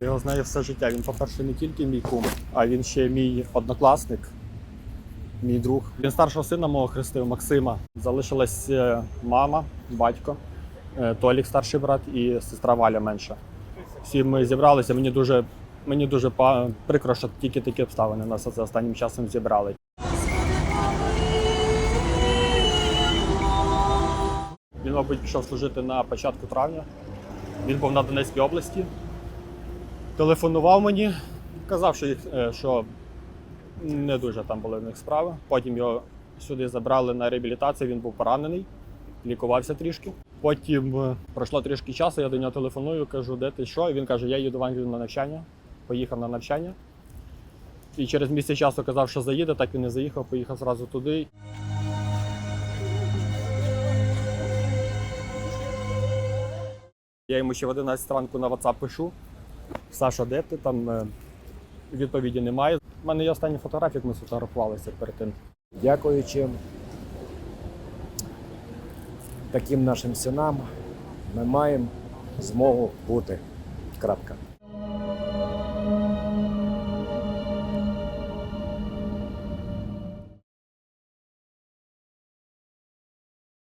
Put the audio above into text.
Я його знаю все життя. Він, по-перше, не тільки мій кум, а він ще мій однокласник, мій друг. Він старшого сина мого хрестив Максима. Залишилась е, мама, батько, е, Толік, старший брат і сестра Валя менша. Всі ми зібралися. Мені дуже, мені дуже прикро, що тільки такі обставини нас за останнім часом зібрали. Він, мабуть, пішов служити на початку травня. Він був на Донецькій області. Телефонував мені, казав, що, їх, е, що не дуже там були в них справи. Потім його сюди забрали на реабілітацію, він був поранений, лікувався трішки. Потім е, пройшло трішки часу, я до нього телефоную, кажу, де ти що? І він каже, я їду в Англію на навчання. Поїхав на навчання. І через місяць часу казав, що заїде, так і не заїхав, поїхав зразу туди. Я йому ще в 11 ранку на WhatsApp пишу. Саша, де ти там? Е, Відповіді немає. У мене є останні фотографії, як ми сфотографувалися перед тим. Дякуючи таким нашим синам, ми маємо змогу бути. Крапка.